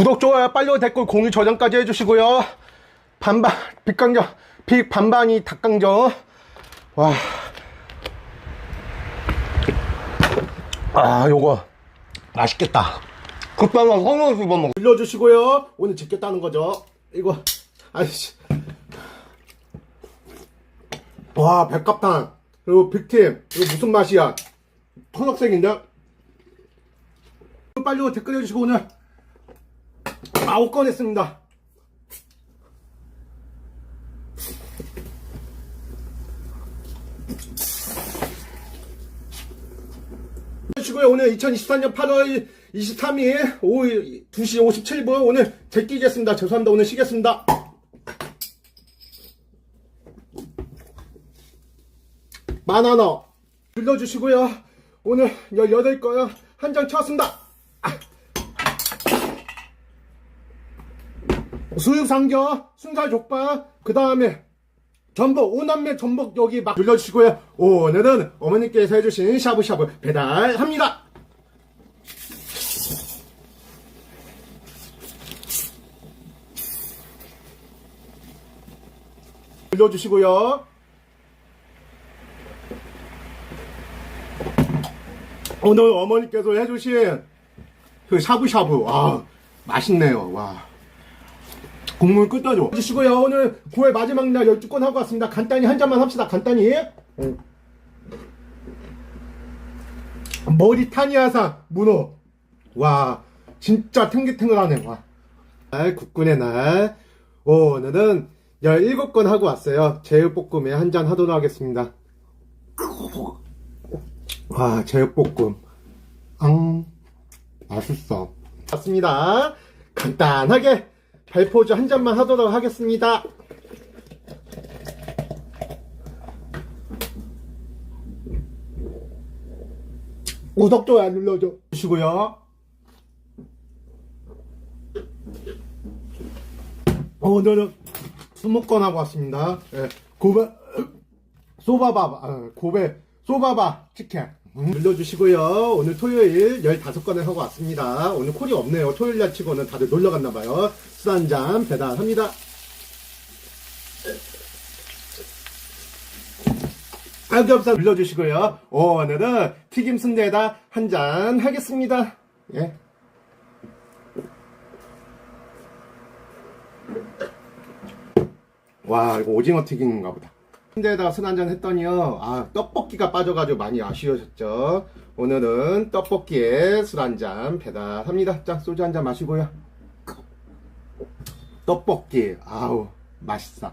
구독, 좋아요, 빨리 댓글, 공유, 저장까지 해주시고요. 반반, 빛강정, 빛 반반이 닭강정. 와. 아, 요거. 맛있겠다. 급반만 성공 씹어 먹 올려주시고요. 오늘 짓겠다는 거죠. 이거, 아이씨. 와, 백합탕. 그리고 빅팀. 이거 무슨 맛이야? 초록색인데? 빨리 댓글 해주시고 오늘 아홉 건 했습니다. 해주시고요. 오늘 2024년 8월 23일 오후 2시 57분 오늘 제끼겠습니다. 죄송합니다. 오늘 쉬겠습니다. 만원어 불러주시고요. 오늘 18건 한장 채웠습니다. 수육삼겹, 순살족발, 그 다음에 전복, 오남매 전복 여기 막 눌러주시고요. 오늘은 어머니께서 해주신 샤브샤브 배달합니다. 눌러주시고요. 오늘 어머니께서 해주신 그 샤브샤브, 아, 맛있네요. 와. 국물 끝나죠. 주시고요. 오늘 9월 마지막 날 12건 하고 왔습니다. 간단히 한 잔만 합시다. 간단히. 응. 머리 타니아사 문어. 와, 진짜 탱글탱글하네. 와. 날, 국군의 날. 오늘은 17건 하고 왔어요. 제육볶음에 한 잔 하도록 하겠습니다. 와, 제육볶음. 앙, 맛있어. 맞습니다. 간단하게 발포즈 한 잔만 하도록 하겠습니다. 구독, 좋아요 눌러줘 주시고요. 오늘은 20건 하고 왔습니다. 예, 고베, 소바바, 아, 고베, 소바바 치킨. 음, 눌러주시고요. 오늘 토요일 15건을 하고 왔습니다. 오늘 콜이 없네요. 토요일 날 치고는 다들 놀러 갔나봐요. 술 한 잔 배달합니다. 삼겹살 눌러주시고요. 오늘은 튀김 순대에다 한 잔 하겠습니다. 예. 와, 이거 오징어 튀김인가 보다. 순대에다가 술 한잔 했더니요. 아, 떡볶이가 빠져가지고 많이 아쉬우셨죠? 오늘은 떡볶이에 술 한잔 배달합니다. 자, 소주 한잔 마시고요. 떡볶이, 아우, 맛있어.